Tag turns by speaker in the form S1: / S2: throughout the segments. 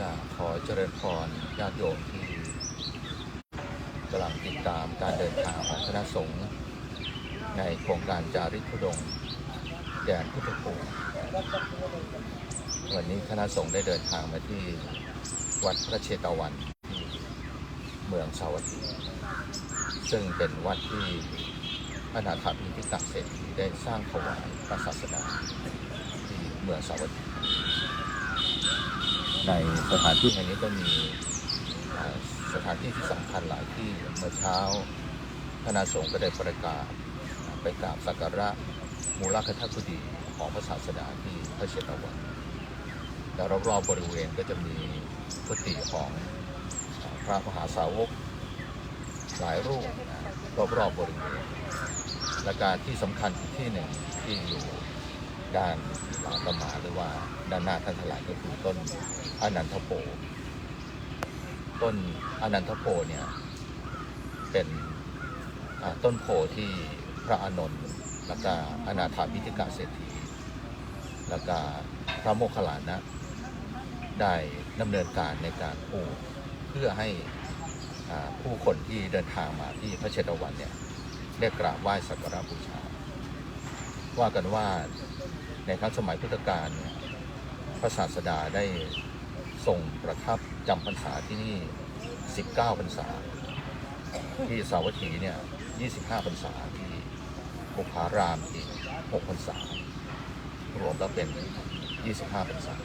S1: ก็ขอเจริญพรญาติโยมที่กำลังติดตามการเดินทางของคณะสงฆ์ในโครงการจาริกธุดงแดนพุทธภูมิวันนี้คณะสงฆ์ได้เดินทางมาที่วัดพระเชตวันที่เมืองสาวัตถีซึ่งเป็นวัดที่พระนาถบิณฑิกะเศรษฐีได้สร้างถวายพระศาสดาที่เมืองสาวัตถี ในสถานที่แห่งนี้ก็มีสถานที่ที่สำคัญหลายที่เมื่อเช้าคณะสงฆ์ก็ได้ประกาศไปกราบสักการะมูลคทกุดีของพระศาสดาที่พระเชตวันแต่รอบๆบริเวณก็จะมีกุฏิของพระมหาสาวกหลายรูปรอบๆบริเวณและการที่สำคัญอีกที่หนึ่งที่อยู่ ด้านหลังประมาหรือว่าด้านหน้าท่านถลายก็คือต้นอนันทโพต้นอนันทโพเนี่ยเป็นต้นโพที่พระอานนท์แล้วก็อนาถาพิธิกาเศรษฐีแล้วก็พระโมคคัลลานะได้ดำเนินการในการปลูกเพื่อให้ผู้คนที่เดินทางมาที่พระเชตวันเนี่ยได้กราบไหว้สักการะบูชา ว่ากันว่า ในครั้งสมัยพุทธกาลเนี่ยพระศาสดาได้ทรงประทับจำพรรษาที่นี่ 19พรรษา ที่สาวัตถีเนี่ย 25พรรษาที่บุพารามอีก6พรรษา รวมแล้วเป็น 25พรรษา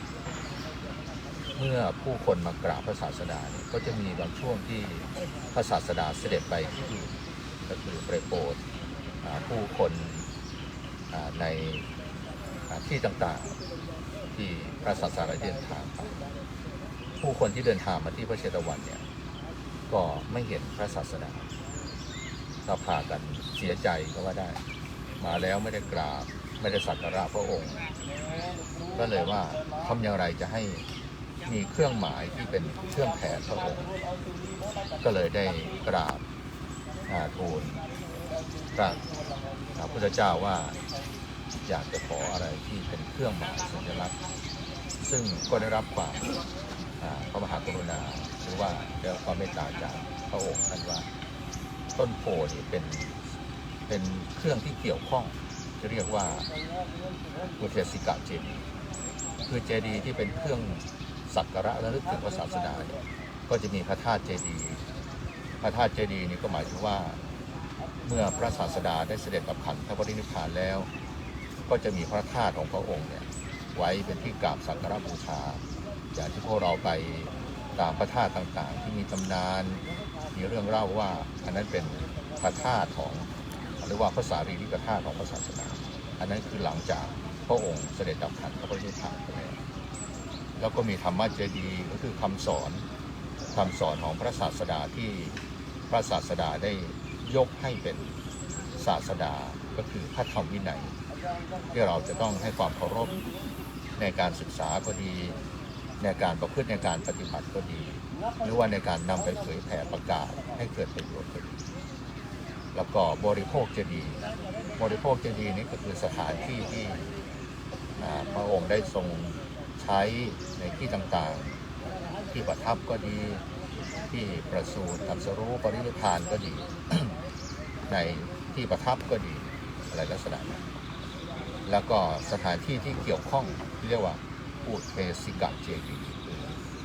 S1: เมื่อผู้คนมากราบพระศาสดาเนี่ยก็จะมีบางช่วงที่พระศาสดาเสด็จไปที่ก็คือไปโปรดอ่าผู้คนใน ที่ต่างๆ ที่พระศาสดาเดินทางไปผู้คนที่เดินทางมาที่พระเชตวันเนี่ยก็ไม่เห็นพระศาสดาก็พากันเสียใจก็ว่าได้ มาแล้วไม่ได้กราบไม่ได้สักการะพระองค์ ก็เลยว่าทำอย่างไรจะให้มีเครื่องหมายที่เป็นเครื่องแทนพระองค์ ก็เลยได้กราบอ่าทูลพระพุทธเจ้าว่า อยากจะขออะไรที่เป็นเครื่องหมายสัญลักษณ์ ซึ่งก็ได้รับความพระมหากรุณาหรือว่าได้รับความเมตตาจากพระองค์ท่านว่า ต้นโพนี่เป็นเป็นเครื่องที่เกี่ยวข้องจะเรียกว่าอุเทสิกะเจดีคือเจดีที่เป็นเครื่องสักการะและลึกถึงพระศาสดาเนี่ยก็จะมีพระธาตุเจดีพระธาตุเจดีนี่ก็หมายถึงว่า เมื่อพระศาสดาได้เสด็จกับขันธปรินิพพานแล้ว ก็จะมีพระธาตุของพระองค์เนี่ยไว้เป็นที่กราบสักการะบูชา อย่างที่พวกเราไปตามพระธาตุต่างๆ ที่มีตำนาน มีเรื่องเล่าว่าอันนั้นเป็นพระธาตุของหรือว่าพระสารีริกธาตุของพระศาสนา อันนั้นคือหลังจากพระองค์เสด็จดับขันธปรินิพพานไปแล้วแล้วก็มีธรรมะเจดีย์ก็คือคำสอนคำสอนของพระศาสดาที่พระศาสดาได้ยกให้เป็นศาสดาก็คือพระธรรมวินัย ที่เราจะต้องให้ความเคารพในการศึกษาก็ดี ในการประพฤติในการปฏิบัติก็ดี หรือว่าในการนำไปเผยแผ่ประกาศให้เกิดประโยชน์ก็ดีแล้วก็บริโภคจะดี บริโภคจะดีนี่ก็คือสถานที่ที่พระองค์ได้ทรงใช้ในที่ต่างๆ ที่ประทับก็ดี ที่ประสูติตรัสรู้ปรินิพานก็ดี ในที่ประทับก็ดีอะไรลักษณะนั้น แล้วก็สถานที่ที่เกี่ยวข้องที่เรียกว่าอุเทสิกะเจดีย์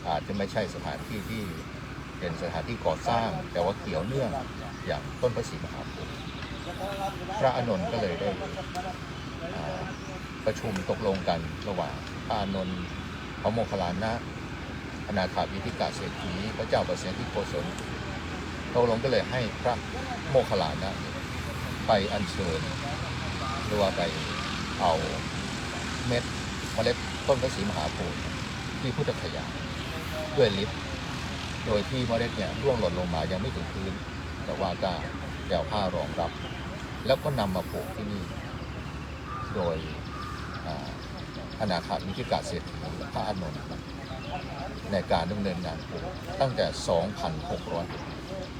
S1: อาจจะไม่ใช่สถานที่ที่เป็นสถานที่ก่อสร้าง แต่ว่าเกี่ยวเนื่องอย่างต้นพระศรีมหาโพธิ์พระอานนท์ก็เลยได้ประชุมตกลงกันระหว่างพระอานนท์พระโมคคัลลานะอนาถาวิธิกาเศรษฐีพระเจ้าประเสริฐที่โกศลตกลงก็เลยให้พระโมคคัลลานะไปอัญเชิญหรือว่าไป เอาเม็ดเมล็ดต้นพระศรีมหาโพธิ์ที่พุทธคยาด้วยลิฟต์โดยที่เมล็ดเนี่ยร่วงหล่นลงมายังไม่ถึงพื้น แต่ว่าก็แก้วผ้ารองรับ แล้วก็นำมาปลูกที่นี่ โดยอ่าอนาถาวิธิกาเศรษฐีพระอานนท์ในการดำเนินงานปลูกตั้งแต่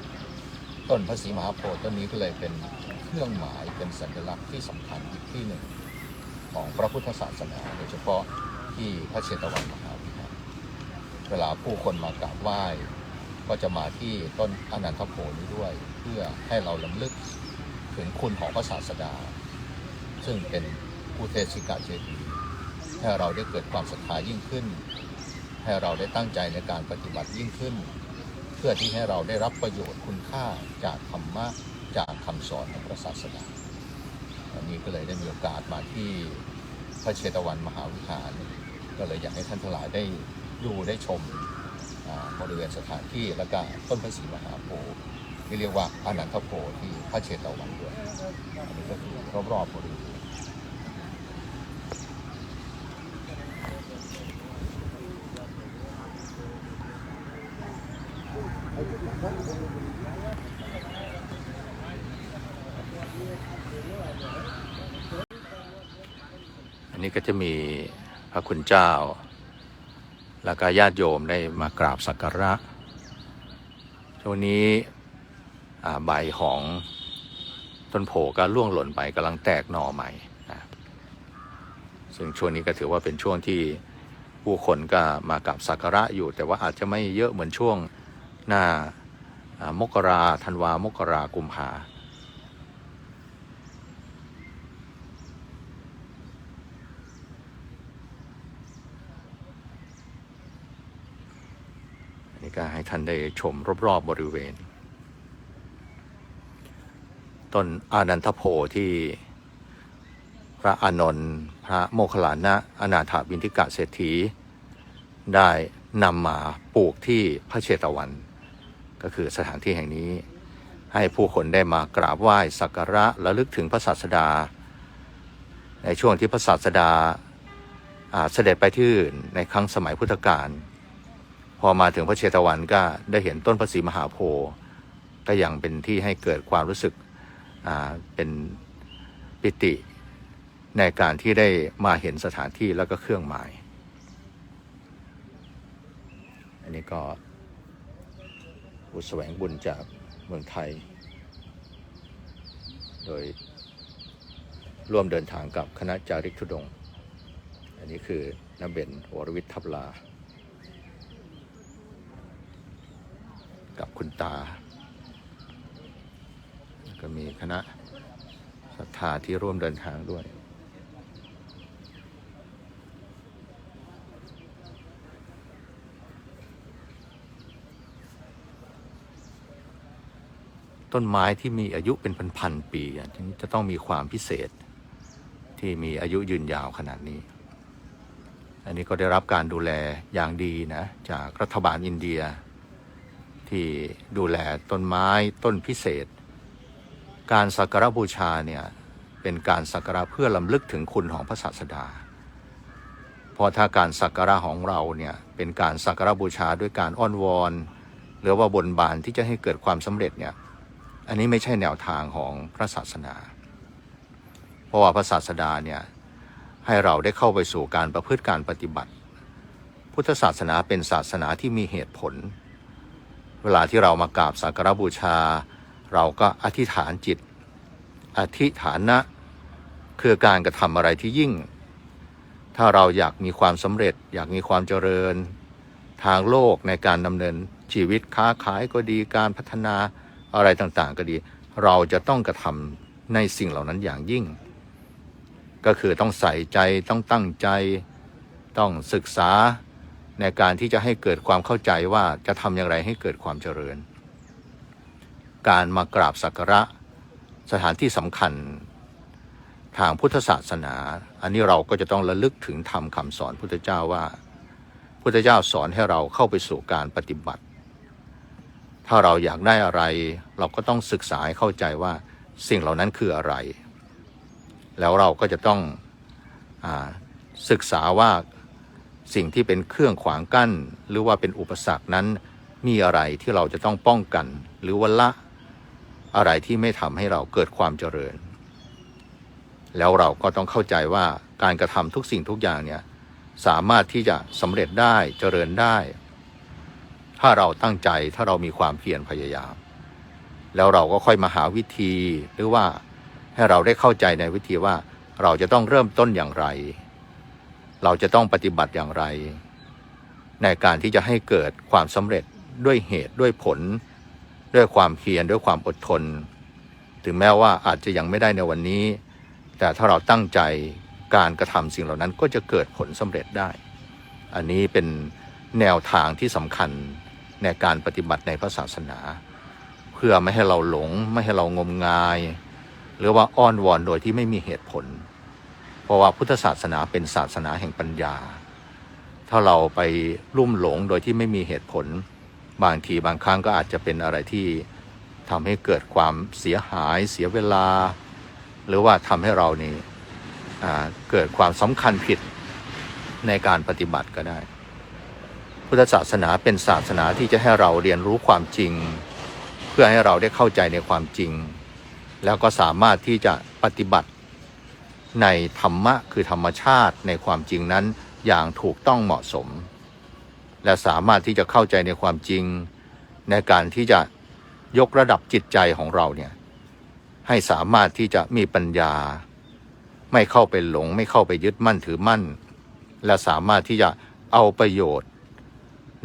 S1: 2,600 ต้นพระศรีมหาโพธิ์ต้นนี้ก็เลยเป็นเครื่องหมายเป็นสัญลักษณ์ที่สำคัญอีกที่หนึ่ง ของพระพุทธศาสนาโดยเฉพาะที่พระเชตวันมหาวิหารเวลาผู้คนมากราบไหว้ ก็จะมาที่ต้นอนันทโพนี้ด้วย เพื่อให้เราลำลึกถึงคุณของพระศาสดา ซึ่งเป็นผู้เทศิกาเจดีให้เราได้เกิดความศรัทธายิ่งขึ้น ให้เราได้ตั้งใจในการปฏิบัติยิ่งขึ้น เพื่อที่ให้เราได้รับประโยชน์คุณค่าจากธรรมะจากคำสอนของพระศาสดา วันนี้ก็เลยได้มีโอกาสมาที่พระเชตวันมหาวิหาร ก็เลยอยากให้ท่านทั้งหลายได้ดูได้ชมบริเวณสถานที่แล้วก็ต้นพระศรีมหาโพธิ์ที่เรียกว่าอนันทโพธิ์ที่พระเชตวันด้วยอันนี้ก็คือรอบๆบริเวณ ก็จะมีพระคุณเจ้า แล้วก็ญาติโยมได้มากราบสักการะ ช่วงนี้ใบของต้นโพก็ร่วงหล่นไปกำลังแตกหน่อใหม่นะซึ่งช่วงนี้ก็ถือว่าเป็นช่วงที่ผู้คนก็มากราบสักการะอยู่ แต่ว่าอาจจะไม่เยอะเหมือนช่วงหน้าอ่ามกราธันวามกรากุมภา ก็ให้ท่านได้ชมรอบๆบริเวณ ต้นอานันทโพที่พระอานนท์พระโมคคัลลานะอนาถาบินทิกะเศรษฐี ได้นำมาปลูกที่พระเชตวัน ก็คือสถานที่แห่งนี้ ให้ผู้คนได้มากราบไหว้สักการะและลึกถึงพระศาสดา ในช่วงที่พระศาสดาเสด็จไปที่อื่นในครั้งสมัยพุทธกาล พอมาถึงพระเชตวันก็ได้เห็นต้นพระศรีมหาโพธิ์ก็ยังเป็นที่ให้เกิดความรู้สึกเป็นปิติในการที่ได้มาเห็นสถานที่แล้วก็เครื่องหมาย อันนี้ก็ผู้แสวงบุญจากเมืองไทย โดยร่วมเดินทางกับคณะจาริกธุดง อันนี้คือนเบนวรวิทย์ทับลา กับคุณตา ก็มีคณะศรัทธาที่ร่วมเดินทางด้วย ต้นไม้ที่มีอายุเป็นพันๆปีอะทีนี้จะต้องมีความพิเศษที่มีอายุยืนยาวขนาดนี้ อันนี้ก็ได้รับการดูแลอย่างดีนะ จากรัฐบาลอินเดีย ที่ดูแลต้นไม้ต้นพิเศษ การสักการะบูชาเนี่ยเป็นการสักการะเพื่อลำลึกถึงคุณของพระศาสดาเพราะถ้าการสักการะของเราเนี่ยเป็นการสักการะบูชาด้วยการอ้อนวอน หรือว่าบนบานที่จะให้เกิดความสำเร็จเนี่ยอันนี้ไม่ใช่แนวทางของพระศาสนา เพราะว่าพระศาสดาเนี่ยให้เราได้เข้าไปสู่การประพฤติการปฏิบัติ พุทธศาสนาเป็นศาสนาที่มีเหตุผล เวลาที่เรามากราบสักการบูชา เราก็อธิษฐานจิต อธิฐานะคือการกระทำอะไรที่ยิ่ง ถ้าเราอยากมีความสำเร็จ อยากมีความเจริญ ทางโลกในการดำเนินชีวิตค้าขายก็ดีการพัฒนาอะไรต่างๆ ก็ดี เราจะต้องกระทำในสิ่งเหล่านั้นอย่างยิ่ง ก็คือต้องใส่ใจต้องตั้งใจ ต้องศึกษา ในการที่จะให้เกิดความเข้าใจว่าจะทำอย่างไรให้เกิดความเจริญ การมากราบสักการะสถานที่สำคัญทางพุทธศาสนา อันนี้เราก็จะต้องระลึกถึงธรรมคำสอนพุทธเจ้าว่า พุทธเจ้าสอนให้เราเข้าไปสู่การปฏิบัติ ถ้าเราอยากได้อะไร เราก็ต้องศึกษาให้เข้าใจว่าสิ่งเหล่านั้นคืออะไร แล้วเราก็จะต้องอศึกษาว่า สิ่งที่เป็นเครื่องขวางกั้น หรือว่าเป็นอุปสรรคนั้น มีอะไรที่เราจะต้องป้องกัน หรือว่าละอะไรที่ไม่ทำให้เราเกิดความเจริญ แล้วเราก็ต้องเข้าใจว่าการกระทำทุกสิ่งทุกอย่างเนี่ยสามารถที่จะสำเร็จได้เจริญได้ ถ้าเราตั้งใจถ้าเรามีความเพียรพยายาม แล้วเราก็ค่อยมาหาวิธีหรือว่าให้เราได้เข้าใจในวิธีว่าเราจะต้องเริ่มต้นอย่างไร เราจะต้องปฏิบัติอย่างไร ในการที่จะให้เกิดความสำเร็จด้วยเหตุด้วยผล ด้วยความเพียรด้วยความอดทน ถึงแม้ว่าอาจจะยังไม่ได้ในวันนี้ แต่ถ้าเราตั้งใจการกระทำสิ่งเหล่านั้นก็จะเกิดผลสำเร็จได้ อันนี้เป็นแนวทางที่สำคัญในการปฏิบัติในพระศาสนา เพื่อไม่ให้เราหลง ไม่ให้เรางมงาย หรือว่าอ้อนวอนโดยที่ไม่มีเหตุผล เพราะว่าพุทธศาสนาเป็นศาสนาแห่งปัญญา ถ้าเราไปลุ่มหลงโดยที่ไม่มีเหตุผล บางทีบางครั้งก็อาจจะเป็นอะไรที่ทำให้เกิดความเสียหายเสียเวลา หรือว่าทำให้เรานี่เกิดความสำคัญผิดในการปฏิบัติก็ได้ พุทธศาสนาเป็นศาสนาที่จะให้เราเรียนรู้ความจริง เพื่อให้เราได้เข้าใจในความจริง แล้วก็สามารถที่จะปฏิบัติ ในธรรมะคือธรรมชาติในความจริงนั้นอย่างถูกต้องเหมาะสม และสามารถที่จะเข้าใจในความจริง ในการที่จะยกระดับจิตใจของเราเนี่ยให้สามารถที่จะมีปัญญา ไม่เข้าไปหลง ไม่เข้าไปยึดมั่นถือมั่น และสามารถที่จะเอาประโยชน์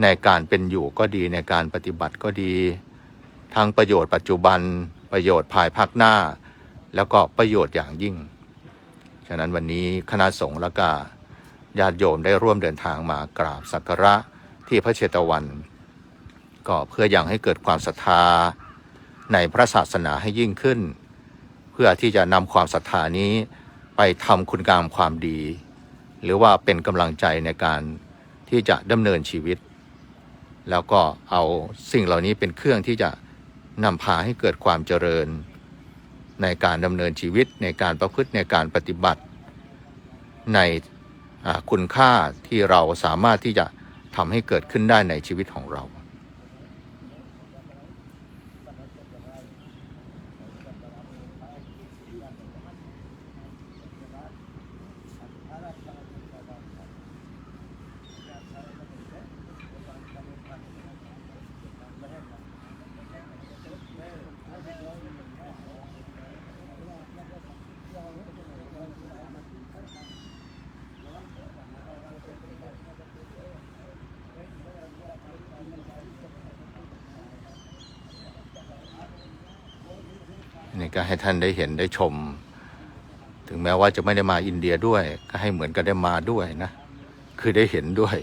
S1: ในการเป็นอยู่ก็ดีในการปฏิบัติก็ดีทั้งประโยชน์ปัจจุบันประโยชน์ภายภาคหน้า แล้วก็ประโยชน์อย่างยิ่ง ฉะนั้นวันนี้คณะสงฆ์และก็ญาติโยมได้ร่วมเดินทางมากราบสักการะที่พระเชตวัน ก็เพื่ออยังให้เกิดความศรัทธาในพระศาสนาให้ยิ่งขึ้น เพื่อที่จะนำความศรัทธานี้ไปทำคุณงามความดี หรือว่าเป็นกำลังใจในการที่จะดำเนินชีวิต แล้วก็เอาสิ่งเหล่านี้เป็นเครื่องที่จะนำพาให้เกิดความเจริญ ในการดำเนินชีวิตในการประพฤติในการปฏิบัติในคุณค่าที่เราสามารถที่จะทำให้เกิดขึ้นได้ในชีวิตของเรา นี่ ก็ให้ท่านได้เห็นได้ชม ถึงแม้ว่าจะไม่ได้มาอินเดียด้วย ก็ให้เหมือนกับได้มาด้วยนะ คือได้เห็นด้วย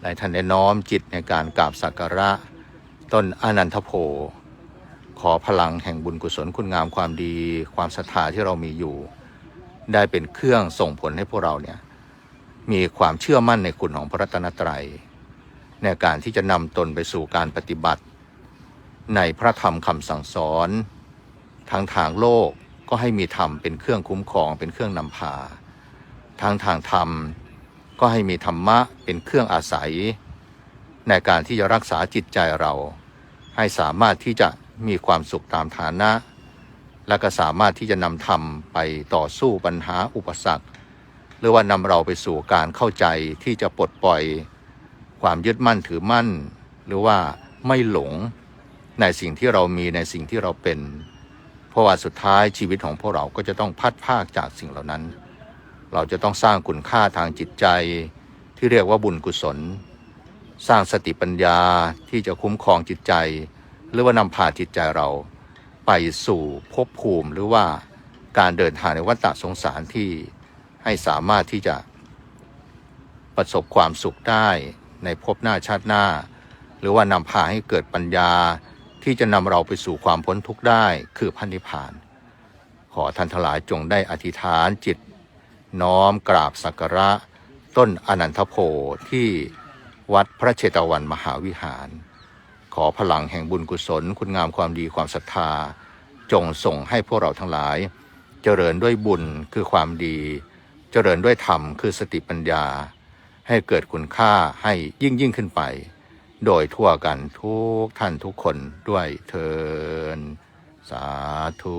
S1: หลายท่านได้น้อมจิตในการกราบสักการะ ต้นอนันทโพขอพลังแห่งบุญกุศลคุณงามความดี ความศรัทธาที่เรามีอยู่ ได้เป็นเครื่องส่งผลให้พวกเราเนี่ยมีความเชื่อมั่นในคุณของพระรัตนตรัย ในการที่จะนำตนไปสู่การปฏิบัติ ในพระธรรมคำสั่งสอน ทางทางโลกก็ให้มีธรรมเป็นเครื่องคุ้มครอง เป็นเครื่องนำพา ทางทางธรรม ก็ให้มีธรรมะเป็นเครื่องอาศัย ในการที่จะรักษาจิตใจเรา ให้สามารถที่จะมีความสุขตามฐานะ และก็สามารถที่จะนำธรรมไปต่อสู้ปัญหาอุปสรรค หรือว่านำเราไปสู่การเข้าใจที่จะปลดปล่อย ความยึดมั่นถือมั่น หรือว่าไม่หลงในสิ่งที่เรามีในสิ่งที่เราเป็น เพราะว่าสุดท้ายชีวิตของพวกเราก็จะต้องพัดภาคจากสิ่งเหล่านั้น เราจะต้องสร้างคุณค่าทางจิตใจที่เรียกว่าบุญกุศล สร้างสติปัญญาที่จะคุ้มครองจิตใจ หรือว่านำพาจิตใจเรา ไปสู่ภพภูมิหรือว่าการเดินทางในวัฏสงสารที่ให้สามารถที่จะประสบความสุขได้ในภพหน้าชาติหน้า หรือว่านำพาให้เกิดปัญญา ที่จะนำเราไปสู่ความพ้นทุกข์ได้คือพันธิพาน ขอท่านทั้งหลายจงได้อธิษฐานจิต น้อมกราบสักการะ ต้นอนันทโพที่วัดพระเชตวันมหาวิหาร ขอพลังแห่งบุญกุศล คุณงามความดีความศรัทธา จงส่งให้พวกเราทั้งหลาย เจริญด้วยบุญคือความดี เจริญด้วยธรรมคือสติปัญญา ให้เกิดคุณค่าให้ยิ่งยิ่งขึ้นไป โดยทั่วกันทุกท่านทุกคนด้วยเทินสาธุ